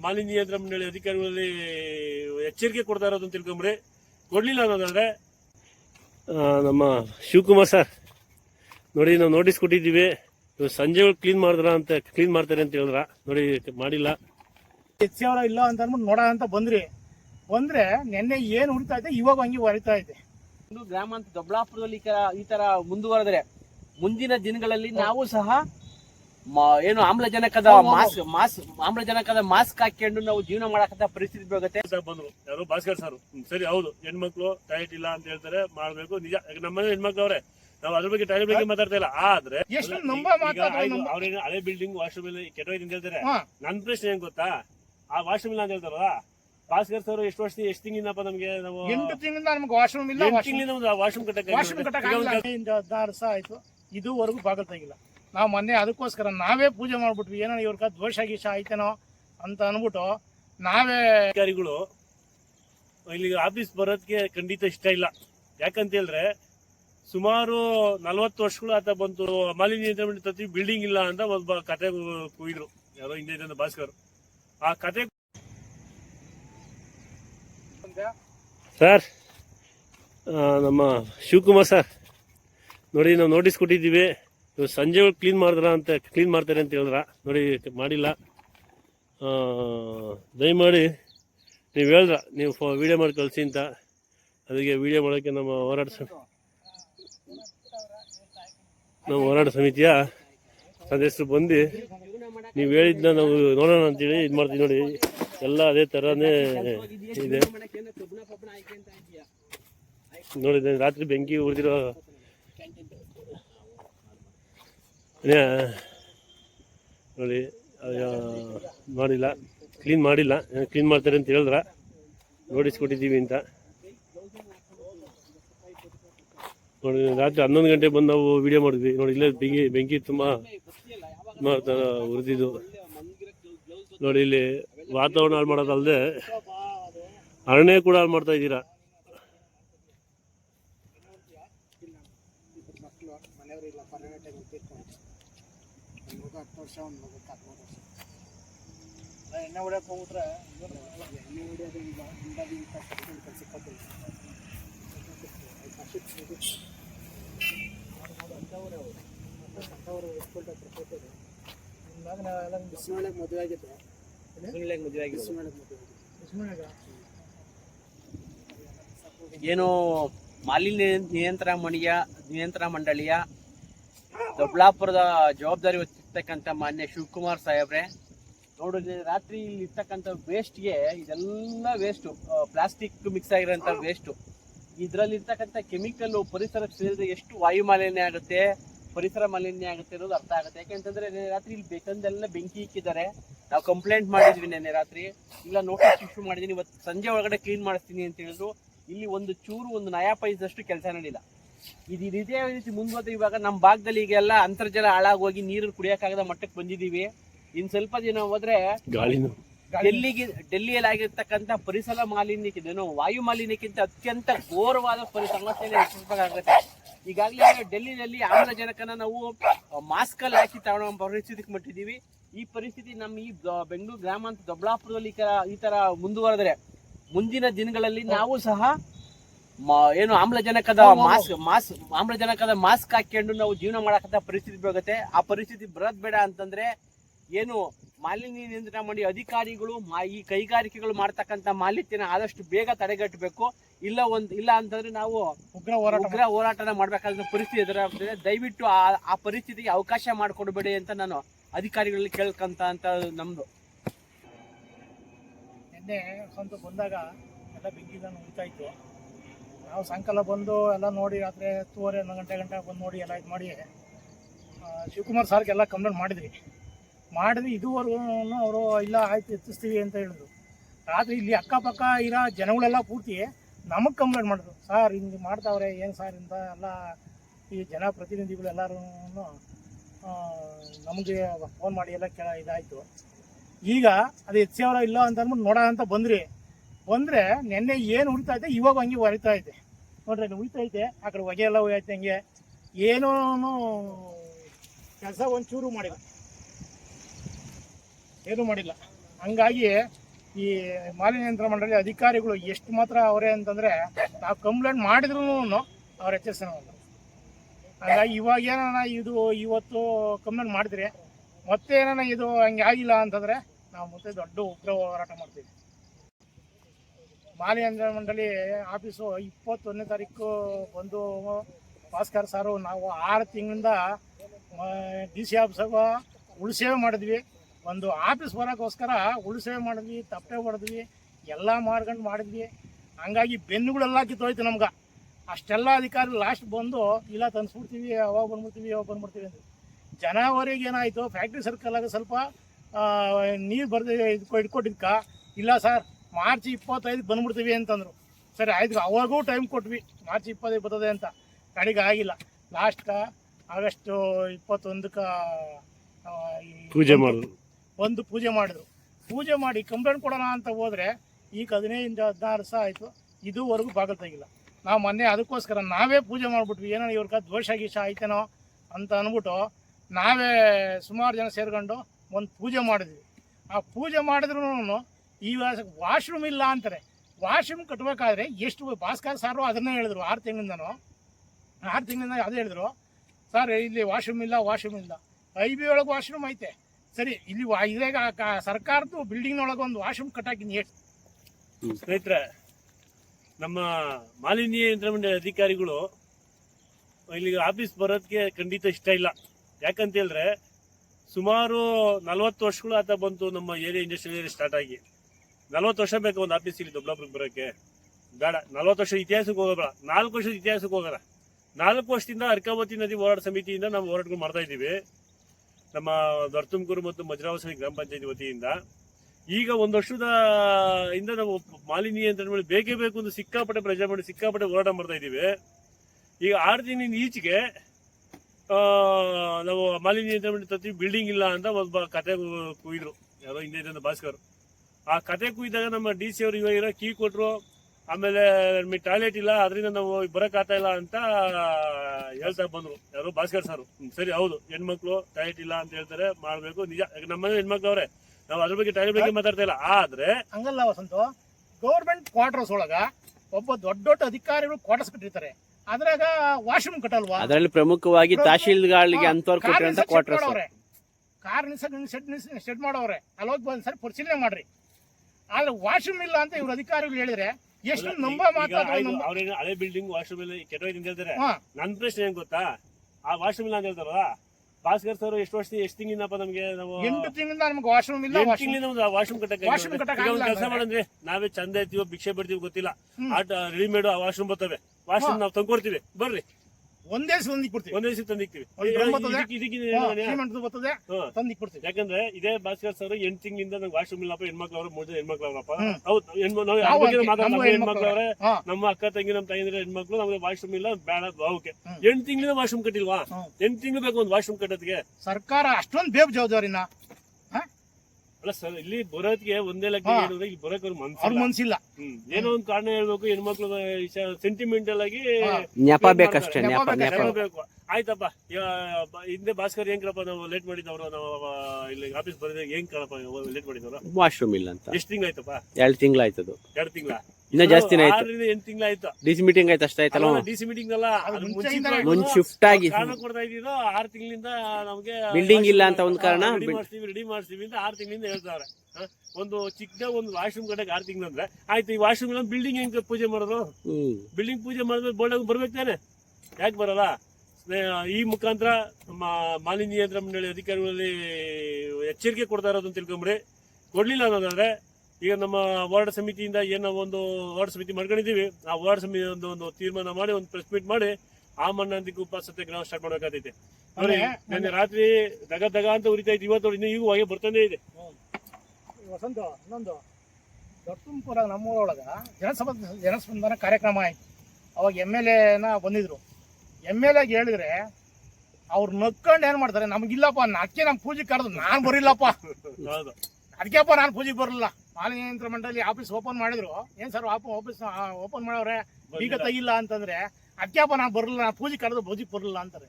ಮಾಲಿನ್ಯ ನಿಯಂತ್ರಣ ಮಂಡಳಿ ಅಧಿಕಾರಿಗಳಲ್ಲಿ ಎಚ್ಚರಿಕೆ ಕೊಡ್ತಾ ಇರೋದು ಅಂತ ತಿಳ್ಕೊಂಬ್ರಿ. ಕೊಡ್ಲಿಲ್ಲ ಅನ್ನೋದಾದ್ರೆ? ಆ, ನಮ್ಮ ಶಿವಕುಮಾರ್ ಸರ್ ನೋಡಿ ನಾವು ನೋಟಿಸ್ ಕೊಟ್ಟಿದ್ದೀವಿ. ಇವಾಗ ಸಂಜೆ ಕ್ಲೀನ್ ಮಾಡಿದ್ರ ಅಂತ ಕ್ಲೀನ್ ಮಾಡ್ತಾರೆ ಅಂತ ಹೇಳಿದ್ರ. ನೋಡಿ ಮಾಡಿಲ್ಲ. ಎಚ್ ಸಿ ಅವರ ಇಲ್ಲ ಅಂತ ಅಂದ್ಬಿಟ್ಟು ನೋಡ ಅಂತ ಬಂದ್ರಿ. ಬಂದ್ರೆ ನಿನ್ನೆ ಏನ್ ಉಡ್ತಾ ಇದೆ ಇವಾಗ ಹಂಗೆ ಹೊರಿತಾ ಇದೆ. ಒಂದು ಗ್ರಾಮಾಂತ ದೊಬ್ಳಾಪುರದಲ್ಲಿ ಈ ತರ- ಈ ತರ ಮುಂದುವರೆದ್ರೆ ಮುಂದಿನ ದಿನಗಳಲ್ಲಿ ನಾವು ಸಹ ಏನು ಆಮ್ಲಜನಕದ ಮಾಸ್ ಮಾಸ್ ಮಾಸ್ಕ್ ಮಾಸ್ಕ್ ಆಮ್ಲಜನಕದ ಮಾಸ್ಕ್ ಹಾಕೊಂಡು ನಾವು ಜೀವನ ಮಾಡಕಂತ ಪರಿಸ್ಥಿತಿ ಬರುತ್ತೆ. ಬಂದ್ರು. ಯಾರು ಭಾಸ್ಕರ್ ಸರ್. ಸರಿ ಹೌದು. ಹೆಣ್ಮಕ್ಳು ಟೈಟ್ ಇಲ್ಲ ಅಂತ ಹೇಳ್ತಾರೆ ಮಾಡ್ಬೇಕು. ನಿಜ ನಮ್ಮನೆ ನಮ್ಮ ಮನೆ ಹೆಣ್ಮಕ್ಳು ಅವ್ರೆ? ನಾವು ಅದ್ರ ಬಗ್ಗೆ ಟಾಯ್ಲೆಟ್ ಬಗ್ಗೆ ಮಾತಾಡ್ತಾ ಇಲ್ಲ. ಆದ್ರೆ ಅವ್ರೇನು ಹಳೆ ಬಿಲ್ಡಿಂಗ್ ವಾಶ್ರೂಮ್ ಅಲ್ಲಿ ಕೆಟ್ಟೋಯ್ತು ಅಂತ ಹೇಳ್ತಾರೆ. ನನ್ ಪ್ರಶ್ನೆ ಏನ್ ಗೊತ್ತಾ? ಆ ವಾಶ್ರೂಮ್ ಇಲ್ಲ ಅಂತ ಹೇಳ್ತಾರಲ್ಲ? ಭಾಸ್ಕರ್ ಸರ್ ಎಷ್ಟು ವರ್ಷ ಎಷ್ಟು ತಿಂಗಳಿಂದಪ್ಪ ನಮ್ಗೆ ನಾವು ಎಂಟು ತಿಂಗಳಿಂದ ನಮ್ಗೆ ವಾಶ್ರೂಮ್ ಇಲ್ಲ ವಾಶ್ರೂಮ್ ಕಟ್ಟಕ್ಕೆ ಹದಿನಾರು ವರ್ಷ ಆಯ್ತು. ಇದುವರೆಗೂ ಬಾಗಲ್ ತೆಗಿಲ್ಲ ನಾವು ಮೊನ್ನೆ ಅದಕ್ಕೋಸ್ಕರ ನಾವೇ ಪೂಜೆ ಮಾಡ್ಬಿಟ್ವಿ. ಏನೋ ಇವ್ರ ದೋಷ ಗೀಷ ಆಯ್ತೇನೋ ಅಂತ ಅಂದ್ಬಿಟ್ಟು ನಾವೇ ಅಧಿಕಾರಿಗಳು ಇಲ್ಲಿ ಆಫೀಸ್ ಬರೋದಕ್ಕೆ ಖಂಡಿತ ಇಷ್ಟ ಇಲ್ಲ. ಯಾಕಂತ ಹೇಳಿದ್ರೆ ಸುಮಾರು ನಲ್ವತ್ತು ವರ್ಷಗಳು ಆತ ಬಂತು ಮಾಲಿನ್ಯ ನಿಯಂತ್ರಣ ಬಿಲ್ಡಿಂಗ್ ಇಲ್ಲ ಅಂತ ಒಬ್ಬ ಕತೆ ಕುಯ್ದ್ರು ಯಾರೋ ಇದ್ದಂತ ಭಾಸ್ಕರ್. ಆ ಕತೆ ಸರ್ ನಮ್ಮ ಶಿವಕುಮಾರ್ ಸರ್, ನೋಡಿ ನಾವು ನೋಟಿಸ್ ಕೊಟ್ಟಿದ್ದೀವಿ. ಇವ್ರು ಸಂಜೆ ಕ್ಲೀನ್ ಮಾಡಿದ್ರ ಅಂತ ಕ್ಲೀನ್ ಮಾಡ್ತಾರೆ ಅಂತ ಹೇಳಿದ್ರ? ನೋಡಿ, ಮಾಡಿಲ್ಲ. ದಯಮಾಡಿ ನೀವು ಹೇಳಿದ್ರ? ನೀವು ಫೋ ವಿಡಿಯೋ ಮಾಡಿ ಕಳಿಸಿ ಅಂತ. ಅದಕ್ಕೆ ವಿಡಿಯೋ ಮಾಡೋಕ್ಕೆ ನಮ್ಮ ಹೋರಾಟ ನಮ್ಮ ಹೋರಾಟ ಸಮಿತಿಯ ಸದಸ್ಯರು ಬಂದು ನೀವು ಹೇಳಿದ್ನ ನಾವು ನೋಡೋಣ ಅಂತೇಳಿ ಇದು ಮಾಡ್ತೀವಿ ನೋಡಿ. ಎಲ್ಲ ಅದೇ ಥರನೇ ಇದೆ. ನೋಡಿ ರಾತ್ರಿ ಬೆಂಕಿ ಉರಿದಿರೋ ನೋಡಿ ಮಾಡಿಲ್ಲ. ಕ್ಲೀನ್ ಮಾಡಿಲ್ಲ. ಕ್ಲೀನ್ ಮಾಡ್ತಾರೆ ಅಂತ ಹೇಳಿದ್ರ. ನೋಟಿಸ್ ಕೊಟ್ಟಿದ್ದೀವಿ ಅಂತ. ನೋಡಿ, ರಾತ್ರಿ ಹನ್ನೊಂದು ಗಂಟೆ ಬಂದು ನಾವು ವಿಡಿಯೋ ಮಾಡಿದ್ವಿ. ನೋಡಿ, ಇಲ್ಲೇ ಬೆಂಕಿ ಬೆಂಕಿ ತುಂಬ ಹುರಿದಿದ್ದು ನೋಡಿ, ಇಲ್ಲಿ ವಾತಾವರಣ ಹಾಳು ಮಾಡೋದಲ್ಲದೆ ಅರಣ್ಯ ಕೂಡ ಹಾಳು ಮಾಡ್ತಾ ಇದ್ದೀರಾ? ಮಕ್ಕಳು ಮನೆಯವರು ಇಲ್ಲ ಕೊರೋನಾ ಟೈಮಲ್ಲಿ ತೀರ್ಕೊಂಡು ಒಂದು ಮಗು ಹತ್ತು ವರ್ಷ ಒಂದು ಮಗು ಹದಿಮೂರು ವರ್ಷ. ಎಣ್ಣೆ ಹೊಡ್ಯಕ್ಕೆ ಹೋಗ್ಬಿಟ್ರೆ ಎಣ್ಣೆ ಹೊಡಿಯೋದ್ರಿಂದ ಹಿಂದಾಗಿ ಸಿಕ್ಕೋದಿಲ್ಲ ನಾವೆಲ್ಲ ಬಿಸಿಮಳೆಗೆ ಮದುವೆ ಆಗಿದ್ದೆ. ಮದುವೆ ಆಗಿದೆ ಬಿಸಿಮಳೆಗೆ ಮದುವೆ ಆಗಿದೆ ಬಿಸಿಮಳೆಗ ಏನು ಮಾಲಿನ್ಯ ನಿಯಂತ್ರಣ ಮಣಿಯ ನಿಯಂತ್ರಣ ಮಂಡಳಿಯ ದೊಬ್ಳಾಪುರದ ಜವಾಬ್ದಾರಿ ಹೊತ್ತಿರ್ತಕ್ಕಂಥ ಮಾನ್ಯ ಶಿವಕುಮಾರ್ ಸಾಹೇಬ್ರೆ, ನೋಡಿದ್ರೆ ರಾತ್ರಿ ಇಲ್ಲಿ ಇರ್ತಕ್ಕಂಥ ವೇಸ್ಟ್ಗೆ ಇದೆಲ್ಲ ವೇಸ್ಟು ಪ್ಲಾಸ್ಟಿಕ್ ಮಿಕ್ಸ್ ಆಗಿರೋಂಥ ವೇಸ್ಟು ಇದರಲ್ಲಿ ಇರ್ತಕ್ಕಂಥ ಕೆಮಿಕಲ್ ಪರಿಸರಕ್ಕೆ ಸೇರಿದ್ರೆ ಎಷ್ಟು ವಾಯು ಮಾಲಿನ್ಯ ಆಗುತ್ತೆ, ಪರಿಸರ ಮಾಲಿನ್ಯ ಆಗುತ್ತೆ ಅನ್ನೋದು ಅರ್ಥ ಆಗುತ್ತೆ. ಯಾಕೆಂತಂದ್ರೆ ರಾತ್ರಿ ಇಲ್ಲಿ ಬೇಕಂದೆಲ್ಲ ಬೆಂಕಿ ಇಕ್ಕಿದ್ದಾರೆ. ನಾವು ಕಂಪ್ಲೇಂಟ್ ಮಾಡಿದ್ವಿ ನೆನ್ನೆ ರಾತ್ರಿ. ಇಲ್ಲ ನೋಟಿಸ್ ಇಶ್ಯೂ ಮಾಡಿದ್ದೀನಿ. ಇವತ್ತು ಸಂಜೆ ಒಳಗಡೆ ಕ್ಲೀನ್ ಮಾಡಿಸ್ತೀನಿ ಅಂತ ಹೇಳಿದ್ರು. ಇಲ್ಲಿ ಒಂದು ಚೂರು ಒಂದು ನಯಾ ಪೈಸದಷ್ಟು ಕೆಲಸ ನಡೆಯಿಲ್ಲ ಇದು ಇದೇ ರೀತಿ ಮುಂದುವರೆದು ಇವಾಗ ನಮ್ಮ ಭಾಗದಲ್ಲಿ ಈಗೆಲ್ಲ ಅಂತರ್ಜಲ ಹಾಳಾಗೋಗಿ ನೀರು ಕುಡಿಯೋಕ್ಕಾಗದ ಮಟ್ಟಕ್ಕೆ ಬಂದಿದ್ದೀವಿ ಇನ್ ಸ್ವಲ್ಪ ದಿನ ಹೋದ್ರೆ ಗಾಳಿನೂ. ಡೆಲ್ಲಿಗೆ ಡೆಲ್ಲಿಯಲ್ಲಿ ಆಗಿರ್ತಕ್ಕಂಥ ಪರಿಸರ ಮಾಲಿನ್ಯಕ್ಕಿದೇನು ವಾಯು ಮಾಲಿನ್ಯಕ್ಕಿಂತ ಅತ್ಯಂತ ಘೋರವಾದ ಪರಿ ಸಮಸ್ಯೆಯನ್ನು ಎದುರಿಸಬೇಕಾಗುತ್ತೆ ಈಗಾಗಲೇ ಡೆಲ್ಲಿನಲ್ಲಿ ಆಮ್ಲಜನಕನ ನಾವು ಮಾಸ್ಕ್ ಅಲ್ಲಿ ಹಾಕಿ ತಗೊಳ್ಳೋ ಪರಿಸ್ಥಿತಿಗೆ ಮಟ್ಟಿದ್ದೀವಿ. ಈ ಪರಿಸ್ಥಿತಿ ನಮ್ಮ ಈ ಬೆಂಗಳೂರು ಗ್ರಾಮಾಂತರ ದೊಬ್ಳಾಪುರದಲ್ಲಿ ಈ ತರ ಈ ತರ ಮುಂದುವರೆದ್ರೆ ಮುಂದಿನ ದಿನಗಳಲ್ಲಿ ನಾವು ಸಹ ಏನು ಆಮ್ಲಜನಕದ. ಮಾಸ್ಕ್ ಮಾಸ್ಕ್ ಆಮ್ಲಜನಕದ ಮಾಸ್ಕ್ ಹಾಕೊಂಡು ನಾವು ಜೀವನ ಮಾಡಕಂತ ಪರಿಸ್ಥಿತಿ ಬರುತ್ತೆ ಆ ಪರಿಸ್ಥಿತಿ ಬರೋದ್ ಬೇಡ ಅಂತಂದ್ರೆ ಏನು ಮಾಲಿನ್ಯ ನಿಯಂತ್ರಣ ಮಾಡಿ ಅಧಿಕಾರಿಗಳು ಈ ಕೈಗಾರಿಕೆಗಳು ಮಾಡ್ತಕ್ಕಂಥ ಮಾಲಿನ್ಯನ ಆದಷ್ಟು ಬೇಗ ತಡೆಗಟ್ಟಬೇಕು. ಇಲ್ಲ ಒಂದು ಇಲ್ಲ ಅಂತಂದ್ರೆ ನಾವು ಉಗ್ರ ಹೋರಾಟ ಉಗ್ರ ಹೋರಾಟನ ಮಾಡಬೇಕಾದ ಪರಿಸ್ಥಿತಿ ಎದುರಾಗ್ತದೆ. ದಯವಿಟ್ಟು ಆ ಆ ಪರಿಸ್ಥಿತಿಗೆ ಅವಕಾಶ ಮಾಡಿಕೊಡ್ಬೇಡಿ ಅಂತ ನಾನು ಅಧಿಕಾರಿಗಳಲ್ಲಿ ಕೇಳ್ಕಂತ ಅಂತ ನಮ್ದು. ನಿನ್ನೆ ಸ್ವಂತ ಬಂದಾಗ ಎಲ್ಲ ಬೆಂಕಿಲ್ಲ ಉಳಿತಾ ಇತ್ತು ನಾವು ಸಾಯಂಕಾಲ ಬಂದು ಎಲ್ಲ ನೋಡಿ ರಾತ್ರಿ ಹತ್ತುವರೆ ಒಂದು ಗಂಟೆ ಗಂಟೆ ಬಂದು ನೋಡಿ ಎಲ್ಲ ಇದು ಮಾಡಿ ಶಿವಕುಮಾರ್ ಸಾರ್ಗೆಲ್ಲ ಎಲ್ಲ ಕಂಪ್ಲೇಂಟ್ ಮಾಡಿದ್ವಿ. ಮಾಡಿದ್ವಿ, ಇದುವರೆಗೂ ಅವರು, ಇಲ್ಲ ಆಯ್ತು, ಎತ್ತಿಸ್ತೀವಿ ಅಂತ ಹೇಳಿದ್ರು. ರಾತ್ರಿ ಇಲ್ಲಿ ಅಕ್ಕಪಕ್ಕ ಇರೋ ಜನಗಳೆಲ್ಲ ಪೂರ್ತಿ ನಮಗೆ ಕಂಪ್ಲೇಂಟ್ ಮಾಡಿದ್ರು. ಸರ್ ಹಿಂಗೆ ಮಾಡ್ತಾವ್ರೆ, ಏನು ಸರ್ ಅಂತ ಎಲ್ಲ ಈ ಜನಪ್ರತಿನಿಧಿಗಳೆಲ್ಲರೂ ನಮಗೆ ಫೋನ್ ಮಾಡಿ ಎಲ್ಲ ಕೇಳ, ಇದಾಯಿತು. ಈಗ ಅದು ಹೆಚ್ಚಾವ ಇಲ್ಲ ಅಂತ ಅಂದ್ಬಿಟ್ಟು ನೋಡೋಣ ಅಂತ ಬಂದ್ರಿ. ಬಂದ್ರೆ ನಿನ್ನೆ ಏನು ಉಳಿತಾ ಇದೆ, ಇವಾಗ ಹಂಗೆ ಹೊರಿತಾ ಇದೆ. ನೋಡ್ರಿ, ಅಲ್ಲಿ ಉಳಿತಾ ಐತೆ ಆ ಕಡೆ ಹೊಗೆ ಎಲ್ಲ ಹೋಯ್ತು ಹಂಗೆ ಏನೂ ಕೆಲಸ ಒಂಚೂರು ಮಾಡಿಲ್ಲ. ಏನೂ ಮಾಡಿಲ್ಲ. ಹಂಗಾಗಿ ಈ ಮಾಲಿನ್ಯ ನಿಯಂತ್ರಣ ಮಂಡಳಿ ಅಧಿಕಾರಿಗಳು ಎಷ್ಟು ಮಾತ್ರ ಅವರೇ ಅಂತಂದ್ರೆ, ನಾವು ಕಂಪ್ಲೇಂಟ್ ಮಾಡಿದ್ರು ಅವ್ರು ಎಚ್ಚರಿಸೋಣ ಹಾಗಾಗಿ ಇವಾಗ ಏನಾನ ಇದು ಇವತ್ತು ಕಂಪ್ಲೇಂಟ್ ಮಾಡಿದ್ರೆ? ಮತ್ತೆ ಏನಾನ ಇದು ಹಂಗೆ ಆಗಿಲ್ಲ ಅಂತಂದ್ರೆ ನಾವು ಮತ್ತೆ ದೊಡ್ಡ ಉಗ್ರ ಹೋರಾಟ ಮಾಡ್ತೀವಿ ಮಾಲಿ ನಿಯಂತ್ರಣ ಮಂಡಳಿ ಆಫೀಸು ಇಪ್ಪತ್ತೊಂದನೇ ತಾರೀಕು ಬಂದು ಭಾಸ್ಕರ್ ಸಾರು ನಾವು ಆರು ತಿಂಗಳಿಂದ ಡಿ ಸಿ ಆಫೀಸಾಗ ಉಳಿಸೇವೆ ಮಾಡಿದ್ವಿ. ಒಂದು ಆಫೀಸ್ ಬರೋಕ್ಕೋಸ್ಕರ ಉಳಿಸೇವೆ ಮಾಡಿದ್ವಿ, ತಪ್ಪೆ ಹೊಡೆದ್ವಿ ಎಲ್ಲ ಮಾಡ್ಕೊಂಡು ಮಾಡಿದ್ವಿ. ಹಂಗಾಗಿ ಬೆನ್ನುಗಳೆಲ್ಲ ಕಿತ್ತೋಯ್ತು ನಮ್ಗೆ. ಅಷ್ಟೆಲ್ಲ ಅಧಿಕಾರಿ ಲಾಸ್ಟ್ ಬಂದು, ಇಲ್ಲ ತಂದ್ಸ್ಬಿಡ್ತೀವಿ ಅವಾಗ ಬಂದ್ಬಿಡ್ತೀವಿ ಅವಾಗ ಬಂದ್ಬಿಡ್ತೀವಿ ಅಂತ ಜನವರಿಗೆ ಏನಾಯಿತು ಫ್ಯಾಕ್ಟ್ರಿ ಆಗ ಸ್ವಲ್ಪ ನೀರು ಬರ್ದು ಇದು ಇಟ್ಕೊಟ್ಟಿದ್ಕ ಇಲ್ಲ ಸರ್ ಮಾರ್ಚ್ ಇಪ್ಪತ್ತೈದು ಬಂದ್ಬಿಡ್ತೀವಿ ಅಂತಂದರು. ಸರಿ ಆಯ್ತು ಅವಾಗೂ ಟೈಮ್ ಕೊಟ್ವಿ. ಮಾರ್ಚ್ ಇಪ್ಪತ್ತೈದು ಬರ್ತದೆ ಅಂತ. ಕಡೆಗೆ ಆಗಿಲ್ಲ. ಲಾಸ್ಟ್ ಆಗಸ್ಟ್ ಇಪ್ಪತ್ತೊಂದಕ್ಕೆ ಪೂಜೆ ಮಾಡಿದ್ರು ಒಂದು ಪೂಜೆ ಮಾಡಿದ್ರು. ಪೂಜೆ ಮಾಡಿ ಕಂಪ್ಲೇಂಟ್ ಕೊಡೋಣ ಅಂತ ಹೋದರೆ ಈಗ ಹದಿನೈದು ಹದಿನಾರು ಸಹ ಆಯಿತು. ಇದುವರೆಗೂ ಬಾಗಿಲು ತೆಗಿಲ್ಲ ನಾವು ಮೊನ್ನೆ ಅದಕ್ಕೋಸ್ಕರ ನಾವೇ ಪೂಜೆ ಮಾಡಿಬಿಟ್ವಿ. ಏನೋ ಇವ್ರಿಗೆ ದೋಷ ಗೀಷ ಆಯ್ತೇನೋ ಅಂತ ಅಂದ್ಬಿಟ್ಟು ನಾವೇ ಸುಮಾರು ಜನ ಸೇರ್ಕೊಂಡು ಒಂದು ಪೂಜೆ ಮಾಡಿದ್ವಿ. ಆ ಪೂಜೆ ಮಾಡಿದ್ರೂ ಈ ವಾಶ್ರೂಮ್ ಇಲ್ಲ ಅಂತಾರೆ. ವಾಶ್ರೂಮ್ ಕಟ್ಟಬೇಕಾದ್ರೆ ಎಷ್ಟು ಭಾಸ್ಕರ್ ಸಾರು ಅದನ್ನೇ ಹೇಳಿದ್ರು ಆರು ತಿಂಗಳಿಂದನೂ. ಆರು ತಿಂಗಳಿಂದ ಅದೇ ಹೇಳಿದ್ರು. ಸರ್, ಇಲ್ಲಿ ವಾಶ್ರೂಮ್ ಇಲ್ಲ ವಾಶ್ರೂಮ್ ಇಲ್ಲ. ಐ ಬಿ ಒಳಗೆ ವಾಶ್ರೂಮ್ ಐತೆ. ಸರಿ, ಇಲ್ಲಿ ಇದ್ರಾಗ ಸರ್ಕಾರದ್ದು ಬಿಲ್ಡಿಂಗ್ನೊಳಗೆ ಒಂದು ವಾಶ್ರೂಮ್ ಕಟ್ಟಾಕಿನಿ ಎಷ್ಟು ಸ್ನೇಹಿತರೆ, ನಮ್ಮ ಮಾಲಿನ್ಯ ಅಧಿಕಾರಿಗಳು ಇಲ್ಲಿಗೆ ಆಫೀಸ್ ಬರೋದಕ್ಕೆ ಖಂಡಿತ ಇಷ್ಟ ಇಲ್ಲ. ಯಾಕಂತ ಹೇಳಿದ್ರೆ ಸುಮಾರು ನಲವತ್ತು ವರ್ಷಗಳು ಆತ ಬಂತು ನಮ್ಮ ಏರಿಯಾ ಇಂಡಸ್ಟ್ರಿಯಲ್ ಏರಿಯಾ ಸ್ಟಾರ್ಟ್ ಆಗಿ. ನಲವತ್ತು ವರ್ಷ ಬೇಕು ಒಂದು ಆಫೀಸ್ ಇಲ್ಲಿ ದೊಡ್ಡಬಳ್ಳಾಪುರಕ್ಕೆ ಬರೋಕ್ಕೆ. ಬೇಡ, ನಲವತ್ತು ವರ್ಷ ಇತಿಹಾಸಕ್ಕೆ ಹೋಗೋಲ್ಲ ನಾಲ್ಕು ವರ್ಷದ ಇತಿಹಾಸಕ್ಕೆ ಹೋಗಲ್ಲ. ನಾಲ್ಕು ವರ್ಷದಿಂದ ಅರ್ಕಾವತಿ ನದಿ ಹೋರಾಟ ಸಮಿತಿಯಿಂದ ನಾವು ಹೋರಾಟಗಳು ಮಾಡ್ತಾ ಇದ್ದೀವಿ. ನಮ್ಮ ದೊರ್ತುಮಕೂರು ಮತ್ತು ಮಜ್ರಾವಸನಿ ಗ್ರಾಮ ಪಂಚಾಯತಿ ವತಿಯಿಂದ. ಈಗ ಒಂದು ವರ್ಷದ ಇಂದ ನಾವು ಮಾಲಿನ್ಯ ನಿಯಂತ್ರಣ ಬೇಕೇ ಬೇಕು ಒಂದು ಸಿಕ್ಕಾಪಟ್ಟೆ ಪ್ರಜೆ ಮಾಡಿ ಸಿಕ್ಕಾಪಟ್ಟೆ ಹೋರಾಟ ಮಾಡ್ತಾ ಇದ್ದೀವಿ. ಈಗ ಆರು ದಿನ ಈಚೆಗೆ ನಾವು ಮಾಲಿನ್ಯ ಬಿಲ್ಡಿಂಗ್ ಇಲ್ಲ ಅಂತ ಒಬ್ಬ ಕತೆ ಕುಯ್ದ್ರು. ಯಾರೋ ಹಿಂದೆ ಇದ್ದಂತ ಭಾಸ್ಕರ್. ಆ ಕತೆ ಕುಯ್ದಾಗ ನಮ್ಮ ಡಿ ಸಿ ಅವರು ಇವಾಗ ಇರೋ ಕೀ ಕೊಟ್ರು. ಆಮೇಲೆ ನಮಗೆ ಟಾಯ್ಲೆಟ್ ಇಲ್ಲ ಅದರಿಂದ ನಾವು ಬರೋಕ್ಕಾಗ್ತಾ ಇಲ್ಲ ಅಂತ ಹೇಳ್ತಾ ಬಂದ್ರು. ಯಾರೋ ಭಾಸ್ಕರ್ ಸರ್. ಸರಿ, ಹೌದು. ಹೆಣ್ಮಕ್ಳು ಟಾಯ್ಲೆಟ್ ಇಲ್ಲ ಅಂತ ಹೇಳ್ತಾರೆ, ಮಾಡಬೇಕು. ನಿಜ. ನಮ್ಮ ಹೆಣ್ಮಕ್ಳು ಅವ್ರೆ, ನಾವು ಅದ್ರ ಬಗ್ಗೆ ಟಾಯ್ಲೆಟ್ ಬಗ್ಗೆ ಮಾತಾಡ್ತಾ ಇಲ್ಲ. ಆದ್ರೆ ಹಂಗಲ್ಲ ವಸಂತ. ಗೌರ್ಮೆಂಟ್ ಕ್ವಾರ್ಟರ್ಸ್ ಒಳಗ ಒಬ್ಬ ದೊಡ್ಡ ದೊಡ್ಡ ಅಧಿಕಾರಿಗಳು ಕ್ವಾರ್ಟರ್ಸ್ ಕಟ್ಟಿರ್ತಾರೆ. ಅದ್ರಾಗ ವಾಶ್ರೂಮ್ ಕಟ್ಟಲ್ವಾ? ಅದರಲ್ಲಿ ಪ್ರಮುಖವಾಗಿ ಪ್ರಮುಖ- ತಹಶೀಲ್ಗಳಿಗೆ ಅಂತವ್ರು ಕೊಟ್ಟಿರೋ ಕೊಟ್ಟಿರೋಂಥ ಕ್ವಾರ್ಟರ್ಸ್ ಕಾರ್ ನಿಲ್ಸಕ್ ಶೆಡ್ ಶೆಡ್ ಮಾಡವ್ರೆ. ಅಲ್ಲಿ ಹೋಗಿ ಬಂದ್ ಸರ್ ಪರಿಶೀಲನೆ ಮಾಡ್ರಿ. ಆದ್ರೆ ವಾಶ್ರೂಮ್ ಇಲ್ಲ ಅಂತ ಇವ್ರ ಅಧಿಕಾರಿಗಳು ಹೇಳಿದ್ರೆ ಎಷ್ಟು ನಂಬ ಅವ್ರೇನು ಹಳೆ ಬಿಲ್ಡಿಂಗ್ ವಾಶ್ರೂಮ್ ಇಲ್ಲ ಕೆಟ್ಟೋಗಿ ಅಂತ ಹೇಳ್ತಾರೆ. ನನ್ನ ನನ್ ಪ್ರಶ್ನೆ ಏನ್ ಗೊತ್ತಾ? ಆ ವಾಶ್ರೂಮ್ ಇಲ್ಲ ಅಂತ ಹೇಳ್ತಾರಲ್ಲ? ಭಾಸ್ಕರ್ ಸರ್ ಎಷ್ಟು ವರ್ಷ ಎಷ್ಟು ತಿಂಗಳಿಂದಪ್ಪ ನಮ್ಗೆ ನಾವು ಎಂಟು ತಿಂಗಳಿಂದ ನಮ್ಗೆ ವಾಶ್ರೂಮ್ ಇಲ್ಲ ತಿಂಗಳಿಂದ ಒಂದು ವಾಶ್ರೂಮ್ ಕಟ್ಟಕ್ಕೆ ವಾಶ್ರೂಮ್ ಕಟ್ಟಕ್ಕೆ ಕೆಲಸ ಮಾಡಂದ್ರೆ ನಾವೇ ಚಂದ ಇರ್ತೀವೋ ಭಿಕ್ಷೆ ಬಿಡ್ತೀವಿ ಗೊತ್ತಿಲ್ಲ. ಆಟ ರೆಡಿಮೇಡ್ ವಾಶ್ರೂಮ್ ಬರ್ತವೆ. ವಾಶ್ರೂಮ್ ನಾವು ತಂದ್ಕೊಡ್ತೀವಿ. ಬರ್ರಿ. ಒಂದೇ ಕೊಡ್ತೀವಿ. ಒಂದೇ ತಂದಿಕ್ತೀವಿ ಬರ್ತದೆ. ತಂದಿಕ್ ಕೊಡ್ತೀವಿ. ಯಾಕಂದ್ರೆ ಇದೇ ಭಾಸ್ಕರ್ ಸರ್ ಎಂಟು ತಿಂಗಳಿಂದ ನಂಗೆ ವಾಶ್ರೂಮ್ ಇಲ್ಲಪ್ಪ ಹೆಣ್ಮಕ್ಳು ಅವ್ರು ಮೂರು ಜನ ಹೆಣ್ಮಕ್ಳು ಅವರಪ್ಪ. ಹೌದು ಹೆಣ್ಮ ನಾವು ಬಗ್ಗೆ. ನಮ್ಮ ಹೆಣ್ಮಕ್ಳು. ಹೆಣ್ಮಕ್ಳು ನಮ್ಮ ಅಕ್ಕ ತಂಗಿ ನಮ್ಮ ತಂಗಿದ್ರೆ ಹೆಣ್ಮಕ್ಳು ನಮಗೆ ವಾಶ್ರೂಮ್ ಇಲ್ಲ ಬೇಡ ಓಕೆ. ಎಂಟು ತಿಂಗಳಿಂದ ವಾಶ್ರೂಮ್ ಕಟ್ಟಿಲ್ವಾ. ಎಂಟು ತಿಂಗಳು ಬೇಕು ಒಂದು ವಾಶ್ರೂಮ್ ಕಟ್ಟೋದಕ್ಕೆ. ಸರ್ಕಾರ ಅಷ್ಟೊಂದು ಬೇಬ್ ಜವಾಬ್ದಾರಿನ? ಅಲ್ಲ ಸರ್ ಇಲ್ಲಿ ಬರೋದಕ್ಕೆ ಒಂದೇ ಲೆಕ್ಕ ಹಾ. ಹೇಳಿದ್ರೆ ಇಲ್ಲಿ ಬರೋಕೆ ಅವ್ರ ಅವ್ರ ಮನ್ಸಿಲ್ಲ. ಮನ್ಸಿಲ್ಲ ಹ್ಮ್. ಏನೋ ಒಂದು ಕಾರಣ ಹೇಳ್ಬೇಕು ಹೆಣ್ಮಕ್ಳು ಸೆಂಟಿಮೆಂಟಲ್ ಆಗಿ ಹಾ. ನೆಪ ಬೇಕಷ್ಟೇ ನೆಪ ನೆಪ ಬೇಕು, ನೆಪ ನೆಪ ಬೇಕು. ಆಯ್ತಪ್ಪ. ಈಗ ಬ- ಹಿಂದೆ ಭಾಸ್ಕರ್ ಹೆಂಗ್ರಪ್ಪ ನಾವು ಲೇಟ್ ಮಾಡಿದವರು ನಾವು ಇಲ್ಲಿ ಆಫೀಸ್ ಬರೋದೇ ಹೆಂಗ್ ಕಣಪ್ಪ ಲೇಟ್ ಮಾಡಿದವ್ರು ವಾಶ್ರೂಮ್ ಇಲ್ಲ ಅಂತ. ಎಷ್ಟು ತಿಂಗಳು ಆಯ್ತಪ್ಪ? ಎರಡು ತಿಂಗಳಾಯ್ತದು ಎರಡು ತಿಂಗಳ? ಇನ್ನೂ ಜಾಸ್ತಿನೇ ಆಯ್ತು. ಆರರಿಂದ ಎಂಟು ತಿಂಗಳು ಆಯ್ತು ಡಿ ಸಿ ಮೀಟಿಂಗ್ ಆಯ್ತು ಅಷ್ಟೇ ಆಯ್ತಲ್ಲ? ಡಿ ಸಿ ಮೀಟಿಂಗ್ ಅಲ್ಲ ಮುಂಚೆಯಿಂದ ಶಿಫ್ಟ್ ಆಗಿ. ಕಾರಣ ಕೊಡ್ತಾ ಇದ್ದಿದ್ದು ಆರು ತಿಂಗಳಿಂದ ನಮಗೆ ಬಿಲ್ಡಿಂಗ್ ಇಲ್ಲ ಅಂತ ಒಂದ್ ಕಾರಣ, ರೆಡಿ ಮಾಡ್ತೀವಿ ರೆಡಿ ಮಾಡ್ತೀವಿ ಅಂತ ಆರು ತಿಂಗಳಿಂದ ಹೇಳ್ತಾರೆ. ಒಂದು ಚಿಕ್ಕ ಒಂದು ವಾಶ್ರೂಮ್ ಕಟ್ಟಕ್ಕೆ ಆರು ತಿಂಗಳು ಅಂದ್ರೆ ಆಯ್ತು ಈ ವಾಶ್ರೂಮ್ ಇಲ್ಲ ಬಿಲ್ಡಿಂಗ್ ಹೆಂಗ್ ಪೂಜೆ ಮಾಡೋದು? ಬಿಲ್ಡಿಂಗ್ ಪೂಜೆ ಮಾಡಿದ್ರೆ ಬೋರ್ಡ್ ಬರ್ಬೇಕು ತಾನೆ? ಯಾಕೆ ಬರಲ್ಲ? ಈ ಮುಖಾಂತರ ನಮ್ಮ ಮಾಲಿನ್ಯ ನಿಯಂತ್ರಣ ಮಂಡಳಿ ಅಧಿಕಾರಿಗಳಲ್ಲಿ ಎಚ್ಚರಿಕೆ ಕೊಡ್ತಾ ಇರೋದು ಅಂತ ತಿಳ್ಕೊಂಬ್ರಿ ಕೊಡ್ಲಿಲ್ಲ ಅನ್ನೋದಾದ್ರೆ ಈಗ ನಮ್ಮ ವಾರ್ಡ್ ಸಮಿತಿಯಿಂದ ಏನೋ ಒಂದು ವಾರ್ಡ್ ಸಮಿತಿ ಮಾಡ್ಕೊಂಡಿದ್ದೀವಿ. ಆ ವಾರ್ಡ್ ಸಮಿತಿ ಒಂದು ಒಂದು ತೀರ್ಮಾನ ಮಾಡಿ ಒಂದು ಪ್ರೆಸ್ ಮೀಟ್ ಮಾಡಿ ಆ ಮಣ್ಣಂತಿ ಉಪ ಸತ್ಯಾಗ್ರಹ ಸ್ಟಾರ್ಟ್ ಮಾಡಬೇಕಾಗೈತೆ. ನೋಡಿ ನಿನ್ನೆ ರಾತ್ರಿ ದಗ ದಗ ಅಂತ ಉರಿತಾ ಇತ್ತು ಇವತ್ತು ಇನ್ನು ಈಗ ಹೋಗಿ ಬರ್ತಾನೆ ಇದೆ. ವಸಂತ ಇನ್ನೊಂದು. ದೊಡ್ಡಪುರ ನಮ್ಮೂರೊಳಗ ಜನಸಭಾ ಜನಸ್ಪಂದನ ಕಾರ್ಯಕ್ರಮ ಆಯ್ತು. ಅವಾಗ ಎಂ ಎಲ್ ಎನ ಬಂದಿದ್ರು. ಎಂ ಎಲ್ ಎಗೆ ಹೇಳಿದ್ರೆ ಅವ್ರು ನಕ್ಕೊಂಡು ಏನ್ ಮಾಡ್ತಾರೆ ನಮ್ಗಿಲ್ಲಪ್ಪ ಅದಕ್ಕೆ ನಮ್ ಪೂಜೆ ಕರೆದು ನಾನ್ ಬರಿಲ್ಲಪ್ಪ. ಅದಕ್ಕೆಪ್ಪ ನಾನು ಪೂಜೆಗೆ ಬರಲಿಲ್ಲ ಮಾಲಿನ್ಯ ನಿಯಂತ್ರಣ ಮಂಡಳಿ ಆಫೀಸ್ ಓಪನ್ ಮಾಡಿದ್ರು. ಏನ್ ಸರ್ ಆಫೀಸ್ ಓಪನ್ ಮಾಡವ್ರೆ? ಈಗ ತೆಗಿಲ್ಲ ಅಂತಂದ್ರೆ ಅದಕ್ಕೆಪ್ಪ ನಾವು ಬರಲಿಲ್ಲ ನಾವು ಪೂಜೆ ಕರೆದು ಪೂಜೆಗೆ ಬರಲಿಲ್ಲ ಅಂತಾರೆ.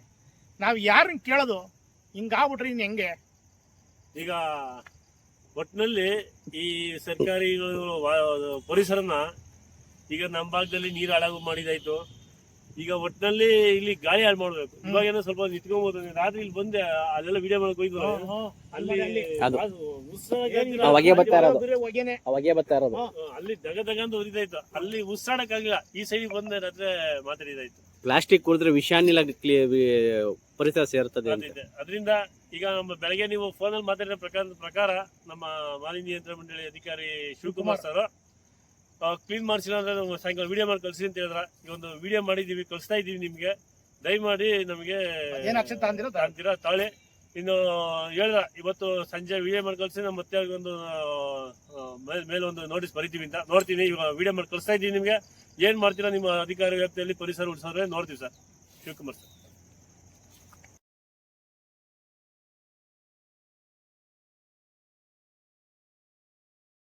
ನಾವು ಯಾರನ್ನ ಕೇಳೋದು? ಹಿಂಗಾಗ್ಬಿಟ್ರೆ ಇನ್ನು ಹೆಂಗೆ? ಈಗ ಒಟ್ಟಿನಲ್ಲಿ ಈ ಸರ್ಕಾರಿ ಪರಿಸರನ ಈಗ ನಮ್ಮ ಭಾಗದಲ್ಲಿ ನೀರು ಹಾಳಾಗು ಮಾಡಿದಾಯ್ತು. ಈಗ ಒಟ್ಟಿನಲ್ಲಿ ಇಲ್ಲಿ ಗಾಳಿ ಹಾಳು ಮಾಡ್ಬೇಕು. ಇವಾಗ ಏನೋ ಸ್ವಲ್ಪ ನಿಂತ್ಕೊಂಬೋದು. ರಾತ್ರಿ ಇಲ್ಲಿ ಬಂದೆ ಅಲ್ಲೆಲ್ಲ ವಿಡಿಯೋ ಮಾಡಕ್ ಹೋಯ್ತು. ಅಲ್ಲಿ ಅದು. ಅದು ಉಸ್ರಾಡಕ್ಕೆ ಆ ಹೊಗೆ ಬರ್ತಾ ಇರೋದು. ಹೊಗೆನೆ ಅವಾಗೇ ಬರ್ತಾ ಇರೋದು. ಅಲ್ಲಿ ದಗ ದಗ ಅಂತ ಉರಿದಾಯ್ತು ಅಲ್ಲಿ ಉಸ್ಸಾಡಕ್ಕಾಗಿಲ್ಲ ಈ ಸೈಡ್ ಬಂದೆ ರಾತ್ರಿ ಮಾತಾಡಿದಾಯ್ತು ಪ್ಲಾಸ್ಟಿಕ್ ಕುಡಿದ್ರೆ ವಿಷಾನಿಲ ಪರಿಸರ ಸೇರ್ತದೆ ಅಂತ. ಅದರಿಂದ ಈಗ ನಮ್ಮ ಬೆಳಗ್ಗೆ ನೀವು ಅಲ್ಲಿ ಮಾತಾಡಿದ ಪ್ರಕಾರ ಪ್ರಕಾರ ನಮ್ಮ ಮಾಲಿನ್ಯ ನಿಯಂತ್ರಣ ಮಂಡಳಿ ಅಧಿಕಾರಿ ಶಿವಕುಮಾರ್. ಸರ್ ಕ್ಲೀನ್ ಮಾಡಿಸಿಲ್ಲ ಅಂದ್ರೆ ನಾವು ಸಾಯಂಕಾಲ ವಿಡಿಯೋ ಮಾಡಿ ಕಳಿಸಿ ಅಂತ ಹೇಳಿದ್ರ. ಈ ಒಂದು ವಿಡಿಯೋ ಮಾಡಿದೀವಿ ಕಳಿಸ್ತಾ ಇದ್ದೀವಿ ನಿಮ್ಗೆ. ದಯಮಾಡಿ ನಮಗೆ ಏನು ಆಕ್ಷನ್ ತಗೊಂಡಿರೋ ಅಂತೀರಾ ತಾಳೆ. ಇನ್ನು ಹೇಳ್ದ ಇವತ್ತು ಸಂಜೆ ವಿಡಿಯೋ ಮಾಡಿ ಕಳಿಸಿ ನಮ್ಮ ಮತ್ತೆ ಒಂದು ಮೇಲ್- ಒಂದು ನೋಟಿಸ್ ಬರಿತೀವಿ ಅಂತ. ನೋಡ್ತೀನಿ ಇವಾಗ ವಿಡಿಯೋ ಮಾಡಿ ಕಳಿಸ್ತಾ ಇದೀವಿ ನಿಮ್ಗೆ. ಏನ್ ಮಾಡ್ತೀರಾ ನಿಮ್ಮ ಅಧಿಕಾರಿ ವ್ಯಾಪ್ತಿಯಲ್ಲಿ ಪರಿಸರ ಉಳಿಸೋದ್ರೆ ನೋಡ್ತೀವಿ ಸರ್. ಶಿವಕುಮಾರ್ ಸರ್.